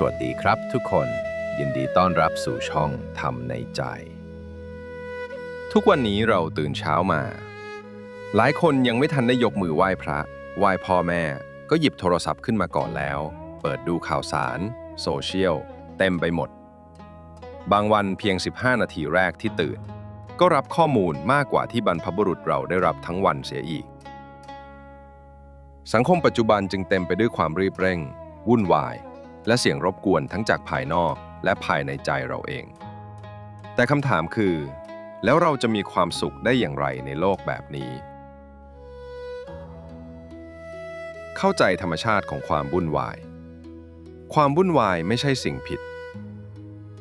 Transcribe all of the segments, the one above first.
สวัสดีครับทุกคน ยินดีต้อนรับสู่ช่องทำในใจ ทุกวันนี้เราตื่นเช้ามา หลายคนยังไม่ทันได้ยกมือไหว้พระ ไหว้พ่อแม่ ก็หยิบโทรศัพท์ขึ้นมาก่อนแล้ว เปิดดูข่าวสาร โซเชียล เต็มไปหมด บางวันเพียง 15 นาทีแรกที่ตื่น ก็รับข้อมูลมากกว่าที่บรรพบุรุษเราได้รับทั้งวันเสียอีก สังคมปัจจุบันจึงเต็มไปด้วยความรีบเร่ง วุ่นวาย และเสียงรบกวนทั้งจากภายนอกและภายในใจเราเอง แต่คำถามคือ แล้วเราจะมีความสุขได้อย่างไรในโลกแบบนี้ เข้าใจธรรมชาติของความวุ่นวาย ความวุ่นวายไม่ใช่สิ่งผิด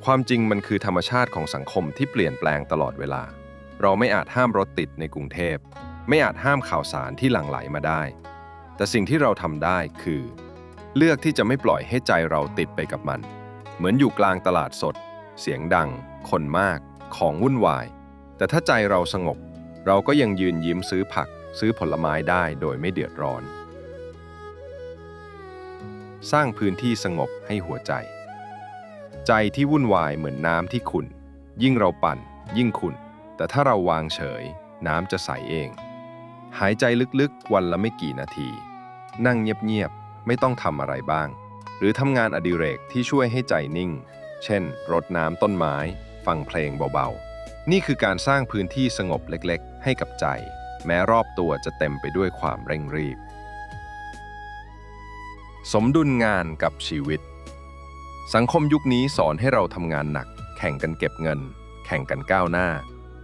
ความจริงมันคือธรรมชาติของสังคมที่เปลี่ยนแปลงตลอดเวลา เราไม่อาจห้ามรถติดในกรุงเทพ ไม่อาจห้ามข่าวสารที่หลั่งไหลมาได้ แต่สิ่งที่เราทำได้คือ เลือกที่จะไม่ปล่อยให้ใจเราติดไปกับมัน เหมือนอยู่กลางตลาดสด เสียงดัง คนมาก ของวุ่นวาย แต่ถ้าใจเราสงบ เราก็ยังยืนยิ้มซื้อผัก ซื้อผลไม้ได้โดยไม่เดือดร้อน สร้างพื้นที่สงบให้หัวใจ ใจที่วุ่นวายเหมือนน้ำที่ขุ่นยิ่งเราปั่น ยิ่งขุ่นแต่ถ้าเราวางเฉย น้ำจะใสเอง หายใจลึกๆวันละไม่กี่นาที นั่งเงียบๆ ไม่ต้องทำอะไรบ้าง หรือทำงานอดิเรกที่ช่วยให้ใจนิ่ง เช่น รดน้ำต้นไม้ ฟังเพลงเบาๆ นี่คือการสร้างพื้นที่สงบเล็กๆ ให้กับใจ แม้รอบตัวจะเต็มไปด้วยความเร่งรีบ สมดุลงานกับชีวิต สังคมยุคนี้สอนให้เราทำงานหนัก แข่งกันเก็บเงิน แข่งกันก้าวหน้า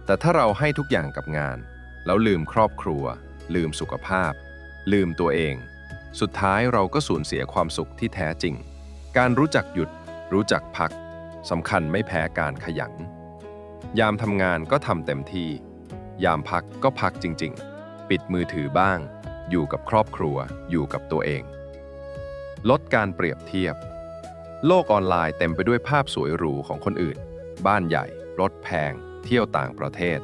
แต่ถ้าเราให้ทุกอย่างกับงาน แล้วลืมครอบครัว ลืมสุขภาพ ลืมตัวเอง สุดท้ายเราก็สูญเสียความสุขที่แท้จริง การรู้จักหยุด รู้จักพักสำคัญไม่แพ้การขยัน ยามทำงานก็ทำเต็มที่ ยามพักก็พักจริง ๆ ปิดมือถือบ้าง อยู่กับครอบครัว อยู่กับตัวเอง ลดการเปรียบเทียบ โลกออนไลน์เต็มไปด้วยภาพสวยหรูของคนอื่น บ้านใหญ่ รถแพง เที่ยวต่างประเทศ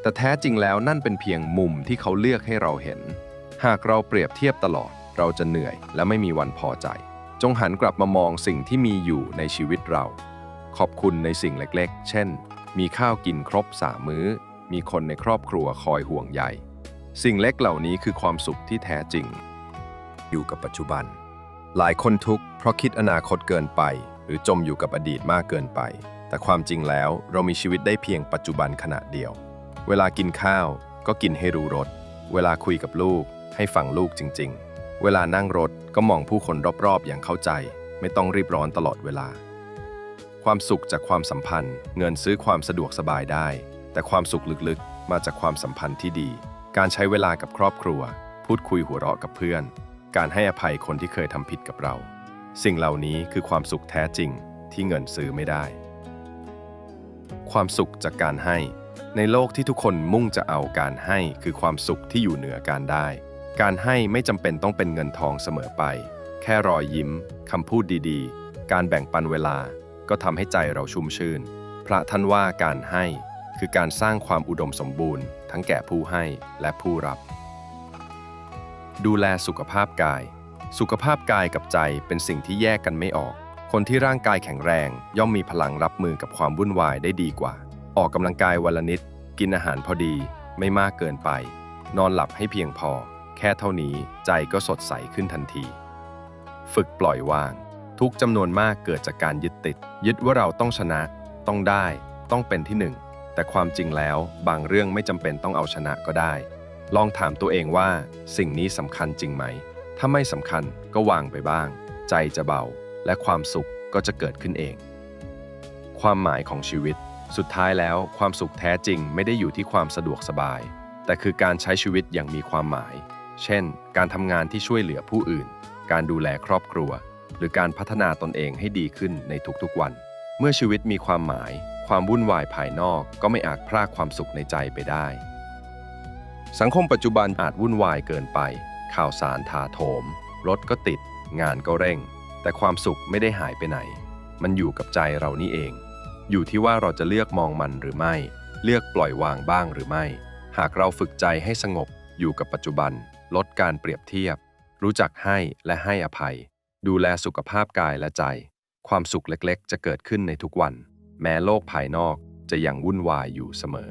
แต่แท้จริงแล้วนั่นเป็นเพียงมุมที่เขาเลือกให้เราเห็น หากเราเปรียบเทียบตลอด เราจะเหนื่อยและไม่มีวันพอใจ จงหันกลับมามองสิ่งที่มีอยู่ในชีวิตเรา ขอบคุณในสิ่งเล็กๆ เช่น มีข้าวกินครบสามมื้อ มีคนในครอบครัวคอยห่วงใย สิ่งเล็กเหล่านี้คือความสุขที่แท้จริง อยู่กับปัจจุบัน หลายคนทุกข์เพราะคิดอนาคตเกินไป หรือจมอยู่กับอดีตมากเกินไป แต่ความจริงแล้วเรามีชีวิตได้เพียงปัจจุบันขณะเดียว เวลากินข้าวก็กินให้รู้รส เวลาคุยกับลูกให้ฟังลูกจริง ๆ เวลานั่งรถก็มองผู้คนรอบๆ อย่างเข้าใจ ไม่ต้องรีบร้อนตลอดเวลา ความสุขจากความสัมพันธ์ เงินซื้อความสะดวกสบายได้ แต่ความสุขลึกๆ มาจากความสัมพันธ์ที่ดี การใช้เวลากับครอบครัว พูดคุยหัวเราะกับเพื่อน การให้อภัยคนที่เคยทำผิดกับเรา สิ่งเหล่านี้คือความสุขแท้จริงที่เงินซื้อไม่ได้ ความสุขจากการให้ ในโลกที่ทุกคนมุ่งจะเอาการให้คือความสุขที่อยู่เหนือการได้ การให้ไม่จำเป็นต้องเป็นเงินทองเสมอไป แค่รอยยิ้มคำพูดดีๆ การแบ่งปันเวลา ก็ทำให้ใจเราชุ่มชื่น พระท่านว่าการให้คือการสร้างความอุดมสมบูรณ์ ทั้งแก่ผู้ให้และผู้รับ ดูแลสุขภาพกาย สุขภาพกายกับใจเป็นสิ่งที่แยกกันไม่ออก คนที่ร่างกายแข็งแรง ย่อมมีพลังรับมือกับความวุ่นวายได้ดีกว่า ออกกำลังกายวันละนิด กินอาหารพอดี ไม่มากเกินไป นอนหลับให้เพียงพอ ค่เท่านี้ใจก็สดใสขึ้นทันที ฝึกปล่อยวาง ทุกจำนวนมากเกิดจากการยึดติด ยึดว่าเราต้องชนะ ต้องได้ ต้องเป็นที่หนึ่ง แต่ความจริงแล้วบางเรื่องไม่จำเป็นต้องเอาชนะก็ได้ ลองถามตัวเองว่า สิ่งนี้สำคัญจริงไหม ถ้าไม่สำคัญก็วางไปบ้าง ใจจะเบา และความสุขก็จะเกิดขึ้นเอง ความหมายของชีวิต สุดท้ายแล้วความสุขแท้จริงไม่ได้อยู่ที่ความสะดวกสบายแต่คือการใช้ชีวิตอย่างมีความหมาย เช่น การทำงานที่ช่วยเหลือผู้อื่น การดูแลครอบครัว หรือการพัฒนาตนเองให้ดีขึ้นในทุกๆวัน เมื่อชีวิตมีความหมาย ความวุ่นวายภายนอกก็ไม่อาจพรากความสุขในใจไปได้ สังคมปัจจุบันอาจวุ่นวายเกินไป ข่าวสารถาโถม รถก็ติด งานก็เร่ง แต่ความสุขไม่ได้หายไปไหน มันอยู่กับใจเรานี่เอง อยู่ที่ว่าเราจะเลือกมองมันหรือไม่ เลือกปล่อยวางบ้างหรือไม่ หากเราฝึกใจให้สงบอยู่กับปัจจุบัน ลดการเปรียบเทียบ รู้จักให้และให้อภัย ดูแลสุขภาพกายและใจ ความสุขเล็กๆ จะเกิดขึ้นในทุกวัน แม้โลกภายนอกจะยังวุ่นวายอยู่เสมอ